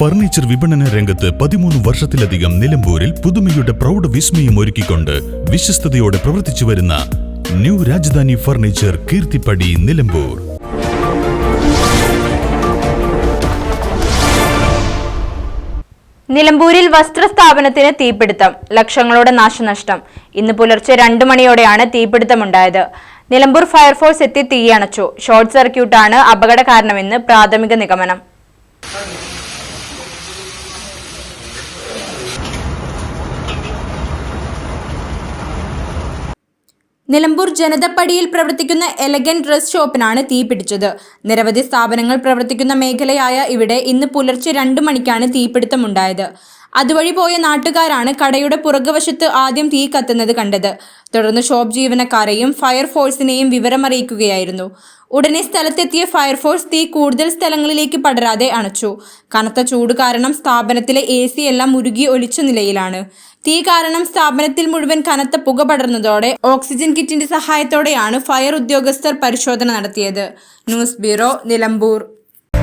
Furniture വിപണന രംഗത്ത് പതിമൂന്ന് വർഷത്തിലധികം നിലമ്പൂരിൽ പുതുമയുടെ പ്രൗഢ വിസ്മയം ഒരുക്കിക്കൊണ്ട് വിശ്വസ്തയോടെ പ്രവർത്തിച്ചു വരുന്ന ന്യൂ രാജധാനി ഫർണിച്ചർ കീർത്തിപ്പടി നിലമ്പൂർ. നിലമ്പൂരിൽ വസ്ത്രസ്ഥാപനത്തിന് തീപിടുത്തം ലക്ഷങ്ങളുടെ നാശനഷ്ടം. ഇന്ന് പുലർച്ചെ രണ്ടു മണിയോടെയാണ് തീപിടുത്തമുണ്ടായത്. നിലമ്പൂർ ഫയർഫോഴ്സ് എത്തി തീയണച്ചു ഷോർട്ട് സർക്യൂട്ടാണ് അപകട കാരണമെന്ന് പ്രാഥമിക നിഗമനം. നിലമ്പൂർ ജനതപ്പടിയിൽ പ്രവർത്തിക്കുന്ന എലഗൻ ഡ്രസ് ഷോപ്പിനാണ് തീപിടിച്ചത് നിരവധി സ്ഥാപനങ്ങൾ പ്രവർത്തിക്കുന്ന മേഖലയായ ഇവിടെ ഇന്ന് പുലർച്ചെ രണ്ടു മണിക്കാണ് തീപിടുത്തമുണ്ടായത്. അതുവഴി പോയ നാട്ടുകാരാണ് കടയുടെ പുറകുവശത്ത് ആദ്യം തീ കത്തുന്നത് കണ്ടത്. തുടർന്ന് ഷോപ്പ് ജീവനക്കാരെയും ഫയർഫോഴ്സിനെയും വിവരമറിയിക്കുകയായിരുന്നു. ഉടനെ സ്ഥലത്തെത്തിയ ഫയർഫോഴ്സ് തീ കൂടുതൽ സ്ഥലങ്ങളിലേക്ക് പടരാതെ അണച്ചു. കനത്ത ചൂട് കാരണം സ്ഥാപനത്തിലെ എ സി എല്ലാം മുരുകി ഒലിച്ച നിലയിലാണ്. തീ കാരണം സ്ഥാപനത്തിൽ മുഴുവൻ കനത്ത പുക പടർന്നതോടെ ഓക്സിജൻ കിറ്റിന്റെ സഹായത്തോടെയാണ് ഫയർ ഉദ്യോഗസ്ഥർ പരിശോധന നടത്തിയത്. News bureau Nilambur.